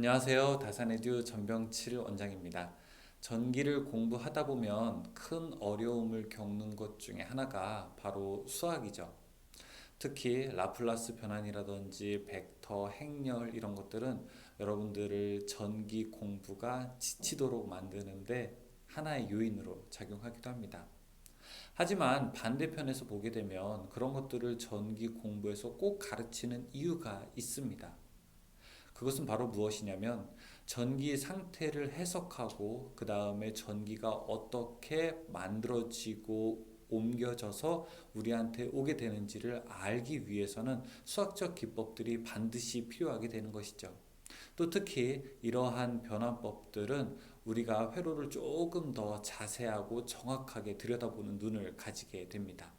안녕하세요. 다산에듀 전병칠 원장입니다. 전기를 공부하다 보면 큰 어려움을 겪는 것 중에 하나가 바로 수학이죠. 특히 라플라스 변환이라든지 벡터, 행렬 이런 것들은 여러분들을 전기 공부가 지치도록 만드는데 하나의 요인으로 작용하기도 합니다. 하지만 반대편에서 보게 되면 그런 것들을 전기 공부에서 꼭 가르치는 이유가 있습니다. 그것은 바로 무엇이냐면 전기 상태를 해석하고 그 다음에 전기가 어떻게 만들어지고 옮겨져서 우리한테 오게 되는지를 알기 위해서는 수학적 기법들이 반드시 필요하게 되는 것이죠. 또 특히 이러한 변환법들은 우리가 회로를 조금 더 자세하고 정확하게 들여다보는 눈을 가지게 됩니다.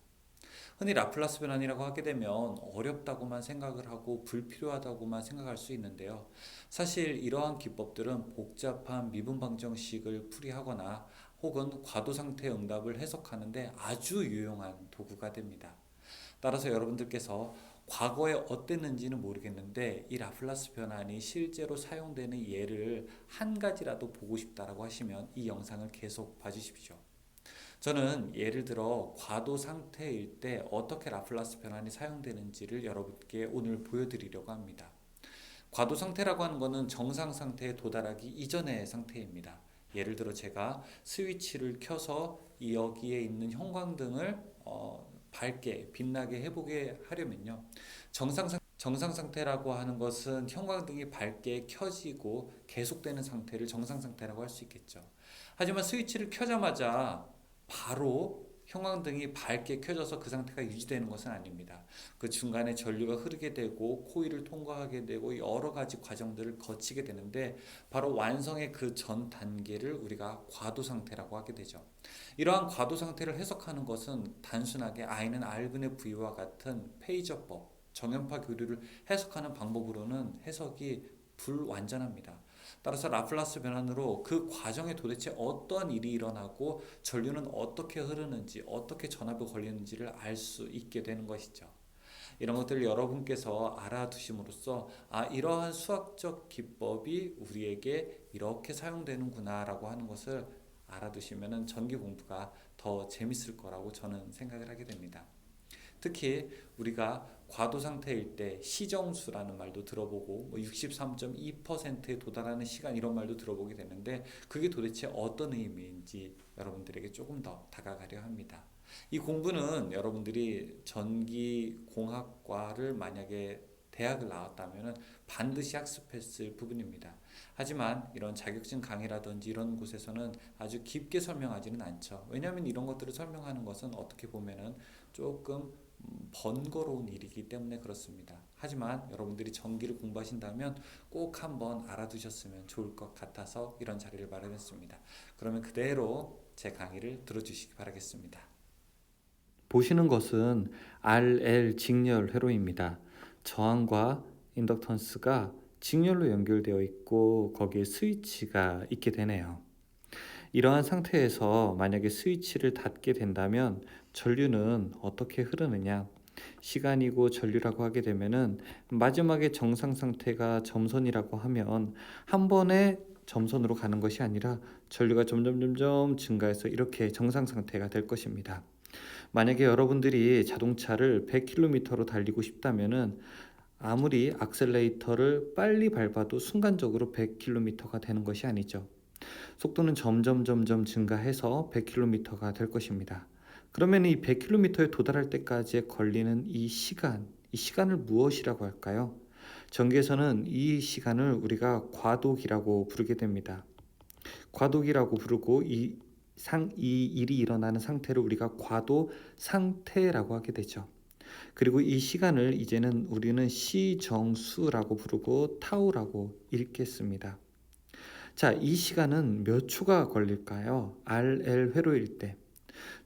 흔히 라플라스 변환이라고 하게 되면 어렵다고만 생각을 하고 불필요하다고만 생각할 수 있는데요. 사실 이러한 기법들은 복잡한 미분 방정식을 풀이하거나 혹은 과도 상태 응답을 해석하는데 아주 유용한 도구가 됩니다. 따라서 여러분들께서 과거에 어땠는지는 모르겠는데 이 라플라스 변환이 실제로 사용되는 예를 한 가지라도 보고 싶다라고 하시면 이 영상을 계속 봐주십시오. 저는 예를 들어 과도 상태일 때 어떻게 라플라스 변환이 사용되는지를 여러분께 오늘 보여드리려고 합니다. 과도 상태라고 하는 것은 정상 상태에 도달하기 이전의 상태입니다. 예를 들어 제가 스위치를 켜서 여기에 있는 형광등을 어, 밝게 빛나게 해보게 하려면요. 정상 상 정상 상태라고 하는 것은 형광등이 밝게 켜지고 계속되는 상태를 정상 상태라고 할 수 있겠죠. 하지만 스위치를 켜자마자 바로 형광등이 밝게 켜져서 그 상태가 유지되는 것은 아닙니다. 그 중간에 전류가 흐르게 되고 코일을 통과하게 되고 여러 가지 과정들을 거치게 되는데 바로 완성의 그 전 단계를 우리가 과도 상태라고 하게 되죠. 이러한 과도 상태를 해석하는 것은 단순하게 I는 R분의 V와 같은 페이저법, 정연파 교류를 해석하는 방법으로는 해석이 불완전합니다. 따라서 라플라스 변환으로 그 과정에 도대체 어떠한 일이 일어나고 전류는 어떻게 흐르는지 어떻게 전압이 걸리는지를 알 수 있게 되는 것이죠. 이런 것들을 여러분께서 알아두심으로써 아 이러한 수학적 기법이 우리에게 이렇게 사용되는구나라고 하는 것을 알아두시면 전기 공부가 더 재밌을 거라고 저는 생각을 하게 됩니다. 특히 우리가 과도 상태일 때 시정수라는 말도 들어보고 뭐 63.2%에 도달하는 시간 이런 말도 들어보게 되는데 그게 도대체 어떤 의미인지 여러분들에게 조금 더 다가가려 합니다. 이 공부는 여러분들이 전기공학과를 만약에 대학을 나왔다면 반드시 학습했을 부분입니다. 하지만 이런 자격증 강의라든지 이런 곳에서는 아주 깊게 설명하지는 않죠. 왜냐하면 이런 것들을 설명하는 것은 어떻게 보면은 조금 번거로운 일이기 때문에 그렇습니다. 하지만 여러분들이 전기를 공부하신다면 꼭 한번 알아두셨으면 좋을 것 같아서 이런 자리를 마련했습니다. 그러면 그대로 제 강의를 들어주시기 바라겠습니다. 보시는 것은 RL 직렬 회로입니다. 저항과 인덕턴스가 직렬로 연결되어 있고 거기에 스위치가 있게 되네요. 이러한 상태에서 만약에 스위치를 닫게 된다면 전류는 어떻게 흐르느냐? 시간이고 전류라고 하게 되면은 마지막에 정상 상태가 점선이라고 하면 한 번에 점선으로 가는 것이 아니라 전류가 점점 점점 증가해서 이렇게 정상 상태가 될 것입니다. 만약에 여러분들이 자동차를 100km로 달리고 싶다면은 아무리 악셀레이터를 빨리 밟아도 순간적으로 100km가 되는 것이 아니죠. 속도는 점점 점점 증가해서 100km가 될 것입니다. 그러면 이 100km에 도달할 때까지 걸리는 이 시간, 이 시간을 무엇이라고 할까요? 전기에서는 이 시간을 우리가 과도기라고 부르게 됩니다. 과도기라고 부르고 이 상, 이 일이 일어나는 상태를 우리가 과도 상태라고 하게 되죠. 그리고 이 시간을 이제는 우리는 시정수라고 부르고 타우라고 읽겠습니다. 자, 이 시간은 몇 초가 걸릴까요? RL 회로일 때.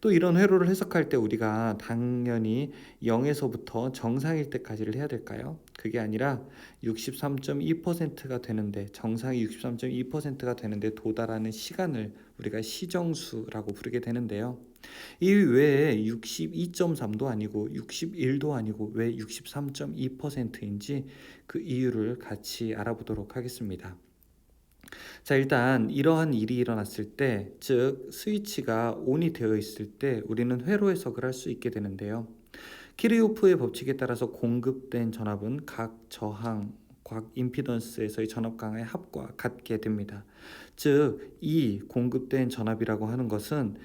또 이런 회로를 해석할 때 우리가 당연히 0에서부터 정상일 때까지를 해야 될까요? 그게 아니라 63.2%가 되는데 정상이 63.2%가 되는데 도달하는 시간을 우리가 시정수라고 부르게 되는데요. 이 외에 62.3도 아니고 61도 아니고 왜 63.2%인지 그 이유를 같이 알아보도록 하겠습니다. 자, 일단 이러한 일이 일어났을 때, 즉 스위치가 온이 되어 있을 때 우리는 회로 해석을 할 수 있게 되는데요. 키르요프의 법칙에 따라서 공급된 전압은 각 저항, 각 임피던스에서의 전압 강의 합과 같게 됩니다. 즉, 이 공급된 전압이라고 하는 것은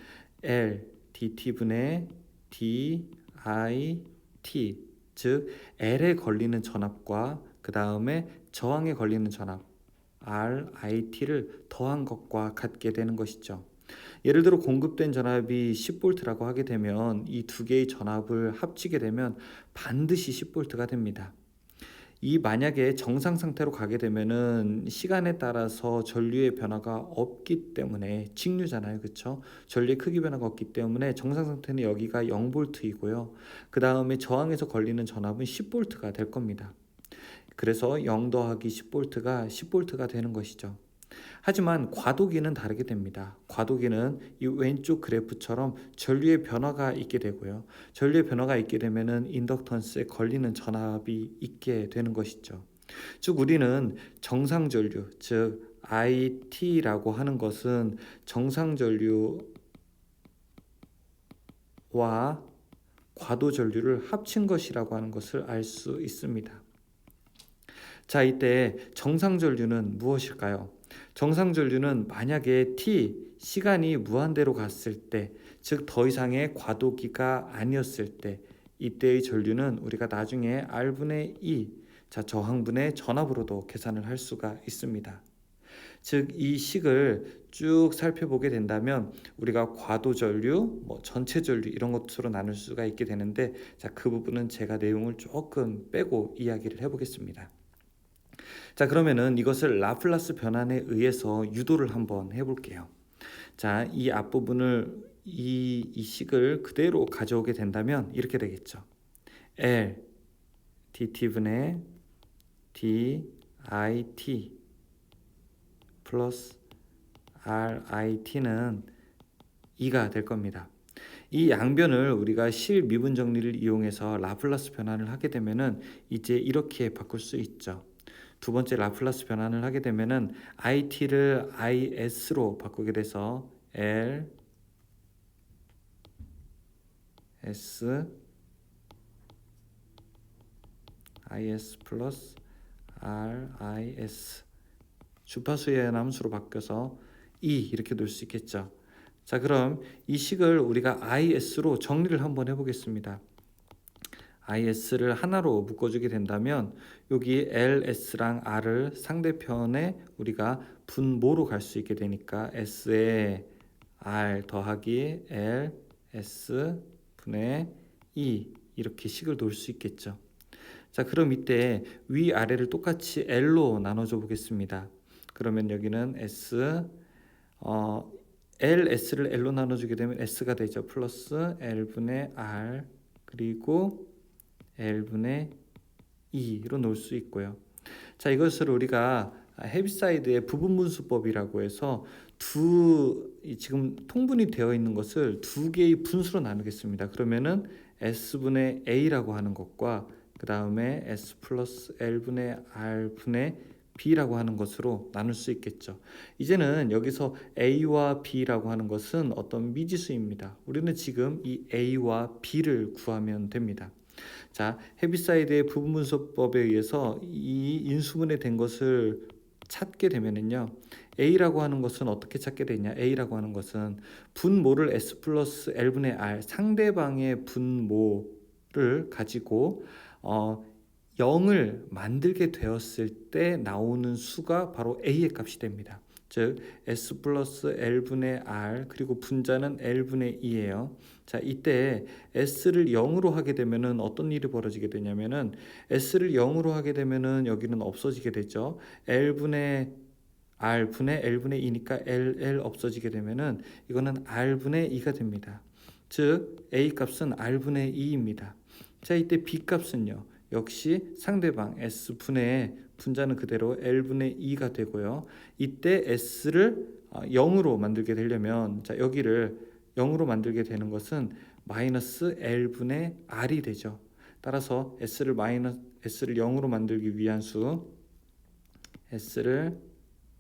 L dt 분의 d i t 즉 L에 걸리는 전압과 그 다음에 저항에 걸리는 전압 R I T를 더한 것과 같게 되는 것이죠. 예를 들어 공급된 전압이 10V라고 하게 되면 이 두 개의 전압을 합치게 되면 반드시 10V가 됩니다. 이 만약에 정상 상태로 가게 되면은 시간에 따라서 전류의 변화가 없기 때문에 직류잖아요. 그렇죠? 전류의 크기 변화가 없기 때문에 정상 상태는 여기가 0V이고요. 그 다음에 저항에서 걸리는 전압은 10V가 될 겁니다. 그래서 0 더하기 10V가 10V가 되는 것이죠. 하지만 과도기는 다르게 됩니다. 과도기는 이 왼쪽 그래프처럼 전류의 변화가 있게 되고요. 전류의 변화가 있게 되면은 인덕턴스에 걸리는 전압이 있게 되는 것이죠. 즉 우리는 정상 전류, 즉 IT라고 하는 것은 정상 전류와 과도 전류를 합친 것이라고 하는 것을 알 수 있습니다. 자, 이때 정상 전류는 무엇일까요? 정상 전류는 만약에 t 시간이 무한대로 갔을 때, 즉 더 이상의 과도기가 아니었을 때, 이때의 전류는 우리가 나중에 r분의 2, 자 저항분의 전압으로도 계산을 할 수가 있습니다. 즉 이 식을 쭉 살펴보게 된다면 우리가 과도 전류, 뭐 전체 전류 이런 것으로 나눌 수가 있게 되는데 자 그 부분은 제가 내용을 조금 빼고 이야기를 해보겠습니다. 자, 그러면은 이것을 라플라스 변환에 의해서 유도를 한번 해볼게요. 자, 이 앞부분을 이, 이 식을 그대로 가져오게 된다면 이렇게 되겠죠. L dt분의 dit 플러스 rit는 2가 될 겁니다. 이 양변을 우리가 실미분 정리를 이용해서 라플라스 변환을 하게 되면은 이제 이렇게 바꿀 수 있죠. 두 번째 라플라스 변환을 하게 되면은 it를 is로 바꾸게 돼서 l s is 플러스 r is 주파수의 함수로 바뀌어서 e 이렇게 놓을 수 있겠죠. 자, 그럼 이 식을 우리가 is로 정리를 한번 해보겠습니다. Is를 하나로 묶어주게 된다면 여기 ls랑 r을 상대편에 우리가 분모로 갈 수 있게 되니까 s에 r 더하기 l s 분의 2 이렇게 식을 놓을 수 있겠죠. 자 그럼 이때 위 아래를 똑같이 l로 나눠줘 보겠습니다. 그러면 여기는 s 어, l s를 l로 나눠주게 되면 s가 되죠. 플러스 l분의 r 그리고 L분의 2로 놓을 수 있고요. 자, 이것을 우리가 헤비사이드의 부분분수법이라고 해서 두 지금 통분이 되어 있는 것을 두 개의 분수로 나누겠습니다. 그러면은 s분의 a라고 하는 것과 그 다음에 s 플러스 l분의 r분의 b라고 하는 것으로 나눌 수 있겠죠. 이제는 여기서 a와 b라고 하는 것은 어떤 미지수입니다. 우리는 지금 이 a와 b를 구하면 됩니다. 자, 헤비사이드의 부분 분석법에 의해서 이 인수분해 된 것을 찾게 되면은요. A라고 하는 것은 어떻게 찾게 되냐? A라고 하는 것은 분모를 S 플러스 L분의 R 상대방의 분모를 가지고 어 0을 만들게 되었을 때 나오는 수가 바로 A의 값이 됩니다. 즉 S 플러스 L분의 R 그리고 분자는 L분의 2예요. 자 이때 S를 0으로 하게 되면은 어떤 일이 벌어지게 되냐면은 S를 0으로 하게 되면은 여기는 없어지게 되죠. L분의 R분의 L분의 2니까 LL 없어지게 되면은 이거는 R분의 2가 됩니다. 즉 A 값은 R분의 2입니다. 자 이때 B 값은요. 역시 상대방 S분의 분자는 그대로 L분의 2가 되고요. 이때 S를 0으로 어, 만들게 되려면 자 여기를 0으로 만들게 되는 것은 마이너스 L분의 R이 되죠. 따라서 S를 마이너스 S를 0으로 만들기 위한 수 S를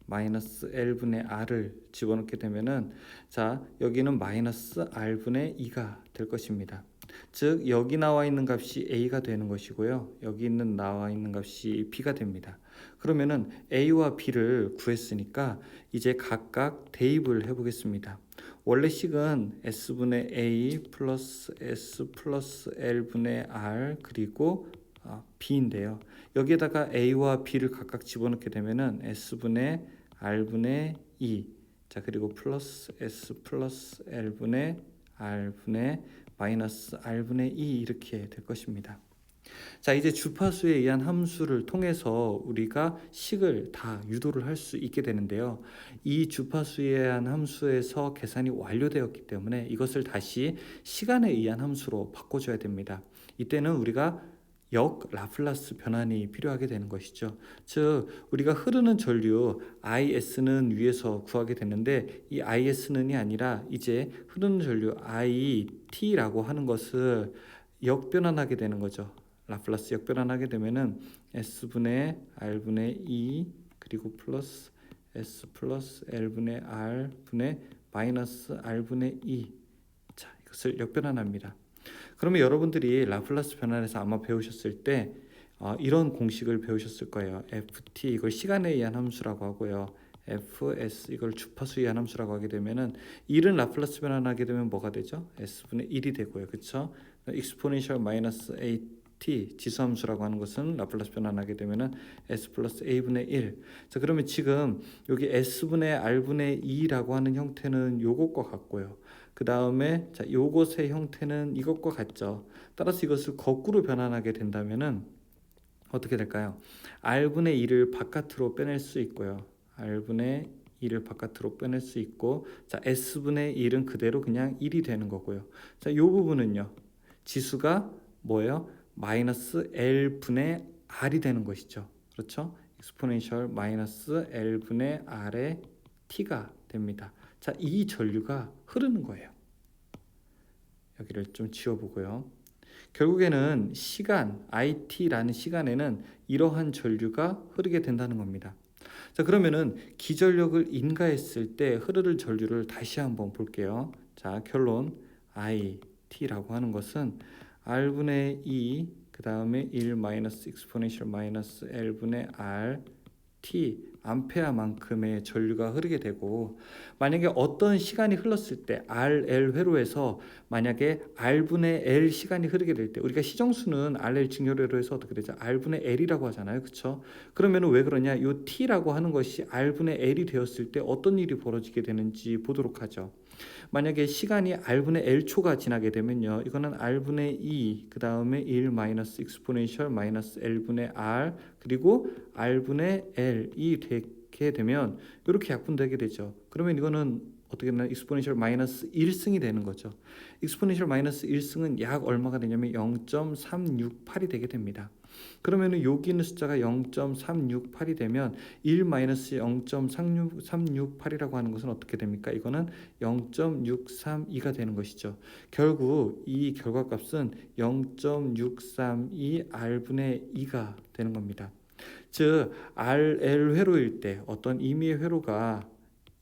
마이너스 L분의 R을 집어넣게 되면은 자 여기는 마이너스 R분의 2가 될 것입니다. 즉 여기 나와 있는 값이 A가 되는 것이고요. 여기 있는 나와 있는 값이 B가 됩니다. 그러면은 A와 B를 구했으니까 이제 각각 대입을 해보겠습니다. 원래 식은 S분의 A 플러스 S 플러스 L분의 R 그리고 아, B인데요. 여기에다가 A와 B를 각각 집어넣게 되면은 S분의 R분의 2. 자, 그리고 플러스 S 플러스 L분의 R분의 마이너스 R분의 2 이렇게 될 것입니다. 자, 이제 주파수에 의한 함수를 통해서 우리가 식을 다 유도를 할 수 있게 되는데요. 이 주파수에 의한 함수에서 계산이 완료되었기 때문에 이것을 다시 시간에 의한 함수로 바꿔줘야 됩니다. 이때는 우리가 역 라플라스 변환이 필요하게 되는 것이죠. 즉 우리가 흐르는 전류 IS는 위에서 구하게 되는데 이 IS는이 아니라 이제 흐르는 전류 IT라고 하는 것을 역변환하게 되는 거죠. 라플라스 역변환하게 되면은 S분의 R분의 2 그리고 플러스 S 플러스 L분의 R분의 마이너스 R분의 2 자, 이것을 역변환합니다. 그러면 여러분들이 라플라스 변환에서 아마 배우셨을 때 어, 이런 공식을 배우셨을 거예요. ft 이걸 시간에 의한 함수라고 하고요. fs 이걸 주파수에 의한 함수라고 하게 되면은 1은 라플라스 변환하게 되면 뭐가 되죠? s분의 1이 되고요. 그렇죠? exponential 마이너스 at 지수함수라고 하는 것은 라플라스 변환하게 되면은 s 플러스 a분의 1. 자 그러면 지금 여기 s분의 r분의 2라고 하는 형태는 요것과 같고요. 그 다음에 자 요것의 형태는 이것과 같죠. 따라서 이것을 거꾸로 변환하게 된다면은 어떻게 될까요? r분의 2를 바깥으로 빼낼 수 있고요. r분의 2를 바깥으로 빼낼 수 있고 자 s분의 1은 그대로 그냥 1이 되는 거고요. 자이 부분은요. 지수가 뭐예요? 마이너스 L분의 R이 되는 것이죠. 그렇죠? exponential 마이너스 L분의 R의 T가 됩니다. 자, 이 전류가 흐르는 거예요. 여기를 좀 지워보고요. 결국에는 시간, IT라는 시간에는 이러한 전류가 흐르게 된다는 겁니다. 자, 그러면은 기전력을 인가했을 때 흐르는 전류를 다시 한번 볼게요. 자, 결론 IT라고 하는 것은 R분의 2, 그 다음에 1 마이너스 exponential 마이너스 L분의 R T 암페어만큼의 전류가 흐르게 되고 만약에 어떤 시간이 흘렀을 때 RL 회로에서 만약에 R분의 L 시간이 흐르게 될 때 우리가 시정수는 RL 직렬회로에서 어떻게 되죠? R분의 L이라고 하잖아요. 그렇죠? 그러면 왜 그러냐? 요 T라고 하는 것이 R분의 L이 되었을 때 어떤 일이 벌어지게 되는지 보도록 하죠. 만약에 시간이 r분의 l 초가 지나게 되면요. 이거는 r분의 2, 그 다음에 1 마이너스 익스포넨셜 마이너스 l분의 r 그리고 r분의 l이 되게 되면 이렇게 약분되게 되죠. 그러면 이거는 어떻게 되나 익스포넨셜 마이너스 1승이 되는 거죠. 익스포넨셜 마이너스 1승은 약 얼마가 되냐면 0.368이 되게 됩니다. 그러면은 여기 있는 숫자가 0.368이 되면 1 마이너스 0.368이라고 하는 것은 어떻게 됩니까? 이거는 0.632가 되는 것이죠. 결국 이 결과값은 0.632 r분의 2가 되는 겁니다. 즉 RL 회로일 때 어떤 임의의 회로가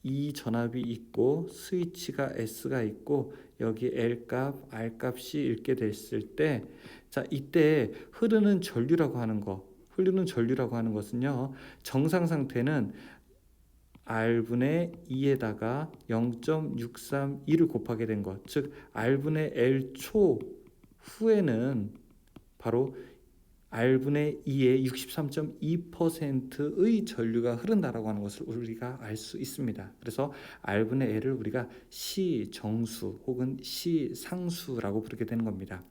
이 전압이 있고 스위치가 S가 있고 여기 L 값, R 값이 있게 됐을 때 자, 이때 흐르는 전류라고 하는 거, 흐르는 전류라고 하는 것은요. 정상 상태는 R분의 2에다가 0.632를 곱하게 된 것, 즉 R분의 L 초 후에는 바로 R분의 2의 63.2%의 전류가 흐른다라고 하는 것을 우리가 알 수 있습니다. 그래서 R분의 L을 우리가 시정수 혹은 시상수라고 부르게 되는 겁니다.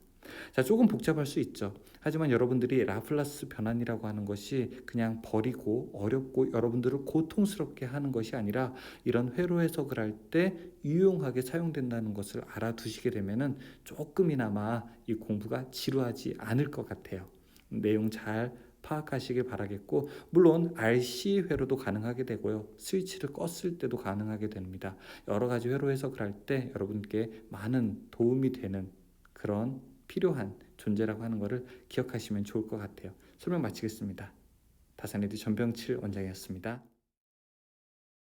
자, 조금 복잡할 수 있죠. 하지만 여러분들이 라플라스 변환이라고 하는 것이 그냥 버리고 어렵고 여러분들을 고통스럽게 하는 것이 아니라 이런 회로 해석을 할 때 유용하게 사용된다는 것을 알아두시게 되면은 조금이나마 이 공부가 지루하지 않을 것 같아요. 내용 잘 파악하시길 바라겠고 물론 RC 회로도 가능하게 되고요. 스위치를 껐을 때도 가능하게 됩니다. 여러 가지 회로 해석을 할 때 여러분께 많은 도움이 되는 그런 필요한 존재라고 하는 것을 기억하시면 좋을 것 같아요. 설명 마치겠습니다. 다산에드 전병칠 원장이었습니다.